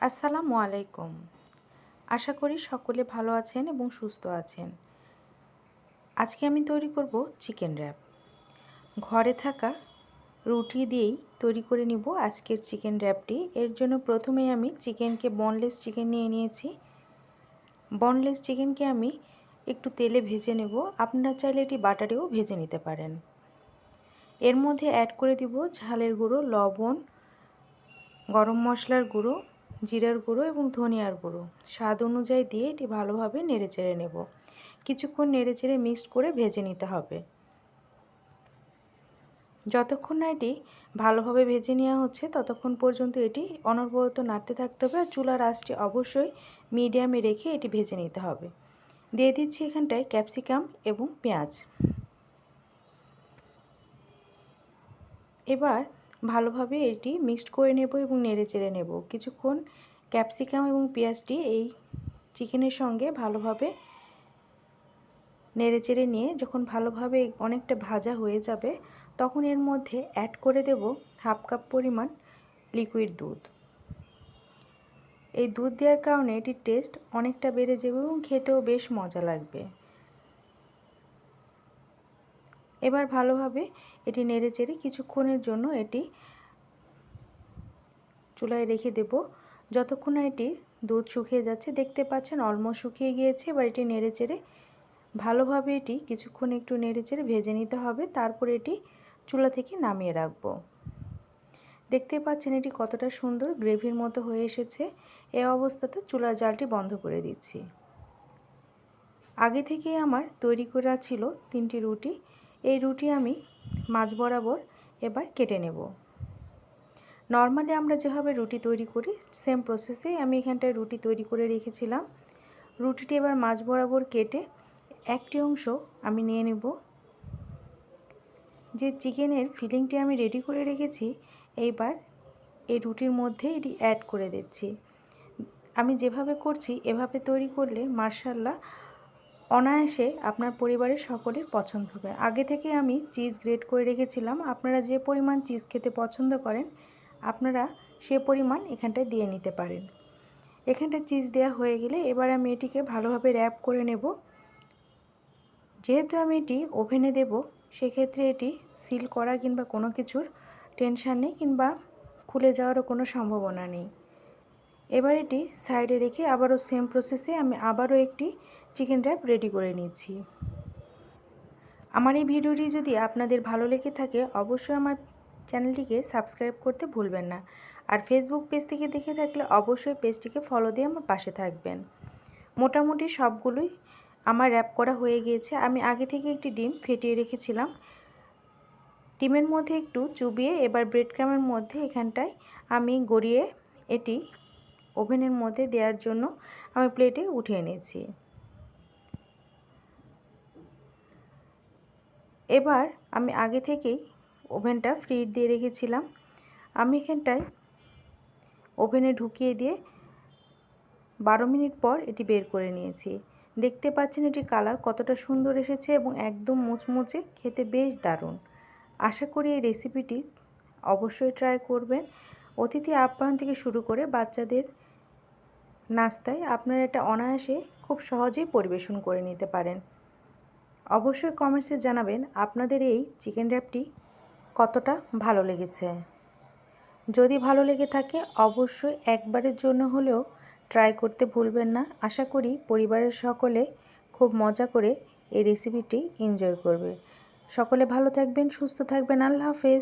আসসালামু আলাইকুম। আশা করি সকলে ভালো আছেন এবং সুস্থ আছেন। আজকে আমি তৈরি করব চিকেন র্যাপ ঘরে থাকা রুটি দিয়েই তৈরি করে নিব আজকের চিকেন র্যাপটি এর জন্য প্রথমে আমি চিকেনকে বনলেস চিকেন নিয়ে নিয়েছি। বনলেস চিকেনকে আমি একটু তেলে ভেজে নেব। আপনারা চাইলে এটি বাটারেও ভেজে নিতে পারেন। এর মধ্যে অ্যাড করে দিব ঝালের গুঁড়ো, লবণ, গরম মশলার গুঁড়ো জিরার গুঁড়ো এবং ধনিয়ার গুঁড়ো। স্বাদ অনুযায়ী দিয়ে এটি ভালোভাবে নেড়ে চেড়ে নেব। কিছুক্ষণ নেড়ে চেড়ে মিক্সড করে ভেজে নিতে হবে। যতক্ষণ না এটি ভালোভাবে ভেজে নেওয়া হচ্ছে, ততক্ষণ পর্যন্ত এটি অনবরত নাড়তে থাকতে হবে আর চুলার আঁচটি অবশ্যই মিডিয়ামে রেখে এটি ভেজে নিতে হবে। দিয়ে দিচ্ছি এখানটায় ক্যাপসিকাম এবং পেঁয়াজ। এবার ভালোভাবে এটি মিক্সড করে নেব এবং নেড়ে চেড়ে নেব। কিছুক্ষণ ক্যাপসিকাম এবং পেঁয়াজটি এই চিকেনের সঙ্গে ভালোভাবে নেড়ে চেড়ে নিয়ে যখন ভালোভাবে অনেকটা ভাজা হয়ে যাবে, তখন এর মধ্যে অ্যাড করে দেব হাফ কাপ পরিমাণ লিকুইড দুধ। এই দুধ দেওয়ার কারণে এটির টেস্ট অনেকটা বেড়ে যাবে এবং খেতেও বেশ মজা লাগবে। এবার ভালোভাবে এটি নেড়ে চেড়ে কিছুক্ষণের জন্য এটি চুলায় রেখে দেব। যতক্ষণ না এটি দুধ শুকিয়ে যাচ্ছে, দেখতে পাচ্ছেন অলমোস্ট শুকিয়ে গিয়েছে। এবার এটি নেড়ে চেড়ে ভালোভাবে এটি কিছুক্ষণ একটু নেড়ে চেড়ে ভেজে নিতে হবে। তারপর এটি চুলা থেকে নামিয়ে রাখব। দেখতে পাচ্ছেন এটি কতটা সুন্দর, গ্রেভির মতো হয়ে এসেছে। এ অবস্থাতে চুলার জালটি বন্ধ করে দিচ্ছি। আগে থেকেই আমার তৈরি করা ছিল তিনটি রুটি। এই রুটি আমি মাছ বরাবর এবার কেটে নেব। নর্মালি আমরা যেভাবে রুটি তৈরি করি সেম প্রসেসেই আমি এখানটায় রুটি তৈরি করে রেখেছিলাম। রুটিটি এবার মাছ বরাবর কেটে একটি অংশ আমি নিয়ে নেব। যে চিকেনের ফিলিংটি আমি রেডি করে রেখেছি, এইবার এই রুটির মধ্যে এটি অ্যাড করে দিচ্ছি। আমি যেভাবে করছি, এভাবে তৈরি করলে মার্শাল্লাহ অনায়াসে আপনার পরিবারের সকলের পছন্দ হবে। আগে থেকে আমি চিজ গ্রেট করে রেখেছিলাম। আপনারা যে পরিমাণ চিজ খেতে পছন্দ করেন, আপনারা সে পরিমাণ এখানটায় দিয়ে নিতে পারেন। এখানটায় চিজ দেওয়া হয়ে গেলে এবার আমি এটিকে ভালোভাবে র্যাপ করে নেব। যেহেতু আমি এটি ওভেনে দেব, সেক্ষেত্রে এটি সিল করা কিংবা কোনো কিছুর টেনশান নেই কিংবা খুলে যাওয়ারও কোনো সম্ভাবনা নেই। এবার এটি সাইডে রেখে আবারও সেম প্রসেসে আমি আবারও একটি চিকেন র্যাপ রেডি করে নিচ্ছি। আমার এই ভিডিওটি যদি আপনাদের ভালো লেগে থাকে, অবশ্যই আমার চ্যানেলটিকে সাবস্ক্রাইব করতে ভুলবেন না। আর ফেসবুক পেজ থেকে দেখে থাকলে অবশ্যই পেজটিকে ফলো দিয়ে আমার পাশে থাকবেন। মোটামুটি সবগুলোই আমার র্যাপ করা হয়ে গিয়েছে। আমি আগে থেকে একটি ডিম ফেটিয়ে রেখেছিলাম। ডিমের মধ্যে একটু চুবিয়ে, এবার ব্রেড ক্রামের মধ্যে এখানটায় আমি গড়িয়ে এটি ওভেনের মধ্যে দেওয়ার জন্য আমি প্লেটে উঠিয়ে নিয়েছি এবার আমি আগে থেকেই ওভেনটা ফ্রি দিয়ে রেখেছিলাম। আমি এখানটায় ওভেনে ঢুকিয়ে দিয়ে বারো মিনিট পর এটি বের করে নিয়েছি। দেখতে পাচ্ছেন এটির কালার কতটা সুন্দর এসেছে এবং একদম মুচমুচে, খেতে বেশ দারুণ। আশা করি এই রেসিপিটি অবশ্যই ট্রাই করবেন। অতিথি আপ্যায়ন থেকে শুরু করে বাচ্চাদের নাস্তায় আপনারা এটা অনায়াসে খুব সহজেই পরিবেশন করে নিতে পারেন। অবশ্যই কমেন্টসে জানাবেন আপনাদের এই চিকেন র্যাপটি কতটা ভালো লেগেছে। যদি ভালো লেগে থাকে অবশ্যই একবারের জন্য হলেও ট্রাই করতে ভুলবেন না। আশা করি পরিবারের সকলে খুব মজা করে এই রেসিপিটি এনজয় করবে। সকলে ভালো থাকবেন, সুস্থ থাকবেন। আল্লাহ হাফেজ।